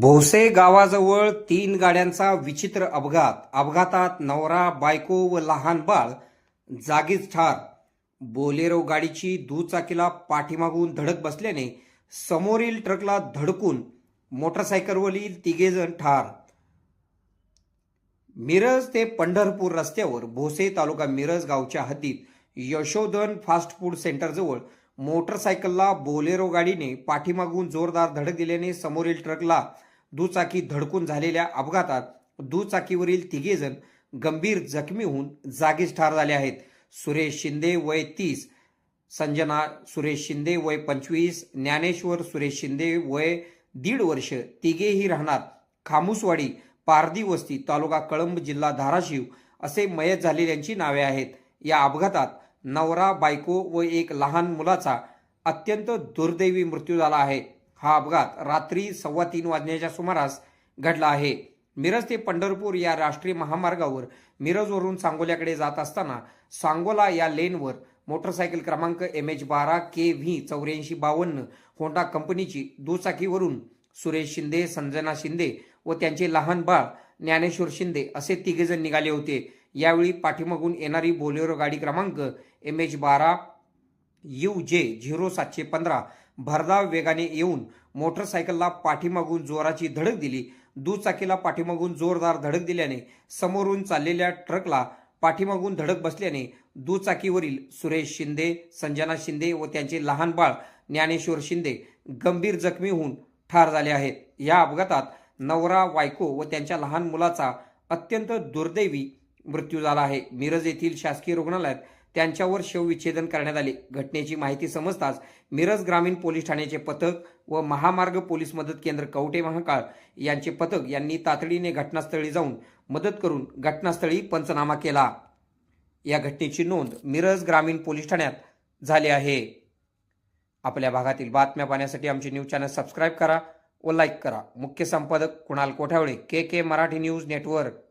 भोसे गावाजवळ तीन गाड्यांचा विचित्र अपघात. अपघातात नवरा बायको व लहान बाळ जागीच ठार. बोलेरो गाडीची दुचाकीला पाठीमागून धडक बसल्याने समोरील ट्रकला धडकून मोटरसायकलवरील तिघेजण ठार. मिरज ते पंढरपूर रस्त्यावर भोसे तालुका मिरज गावच्या हद्दीत यशोधन फास्ट फूड सेंटरजवळ मोटरसायकलला बोलेरो गाडीने पाठीमागून जोरदार धडक दिल्याने समोरील ट्रकला दुचाकी धडकून झालेल्या अपघातात दुचाकीवरील तिघेजण गंभीर जखमी होऊन जागीच ठार झाले आहेत. सुरेश शिंदे वय तीस संजना सुरेश शिंदे वय पंचवीस ज्ञानेश्वर सुरेश शिंदे वय दीड वर्ष तिघेही राहणार. खामुसवाडी पारधी वस्ती तालुका कळंब जिल्हा धाराशिव असे मयत झालेल्यांची नावे आहेत. या अपघातात नवरा बायको व एक लहान मुलाचा अत्यंत दुर्दैवी मृत्यू झाला आहे. हा अपघात रात्री सव्वा तीन वाजण्याच्या सुमारास घडला आहे. मिरज ते पंढरपूर या राष्ट्रीय महामार्गावर मिरजवरून सांगोल्याकडे जात असताना सांगोला या लेनवर मोटरसायकल क्रमांक एम एच बारा के व्ही चौऱ्याऐंशी बावन्न होंडा कंपनीची दुचाकीवरून सुरेश शिंदे संजना शिंदे व त्यांचे लहान बाळ ज्ञानेश्वर शिंदे असे तिघेजण निघाले होते. यावेळी पाठीमागून येणारी बोलेरो गाडी क्रमांक एम एच बारा यू जे झिरो सातशे पंधरा. भरधाव वेगाने येऊन मोटरसायकलला पाठीमागून जोराची धडक दिली. दुचाकीला पाठीमागून जोरदार धडक दिल्याने समोरून चाललेल्या ट्रकला पाठीमागून धडक बसल्याने दुचाकीवरील सुरेश शिंदे संजना शिंदे व त्यांचे लहान बाळ ज्ञानेश्वर शिंदे गंभीर जखमी होऊन ठार झाले आहेत. या अपघातात नवरा बायको व त्यांच्या लहान मुलाचा अत्यंत दुर्दैवी मृत्यू झाला आहे. मिरज येथील शासकीय रुग्णालयात त्यांच्यावर शवविच्छेदन करण्यात आले. घटनेची माहिती समजताच मिरज ग्रामीण पोलीस ठाण्याचे पथक व महामार्ग पोलीस मदत केंद्र कवटे महाकाळ यांचे पथक यांनी तातडीने घटनास्थळी जाऊन मदत करून घटनास्थळी पंचनामा केला. या घटनेची नोंद मिरज ग्रामीण पोलीस ठाण्यात झाली आहे. आपल्या भागातील बातम्या पाहण्यासाठी आमचे न्यूज चॅनल सबस्क्राईब करा व लाईक करा. मुख्य संपादक Kunal Kothawale K K Marathi news network.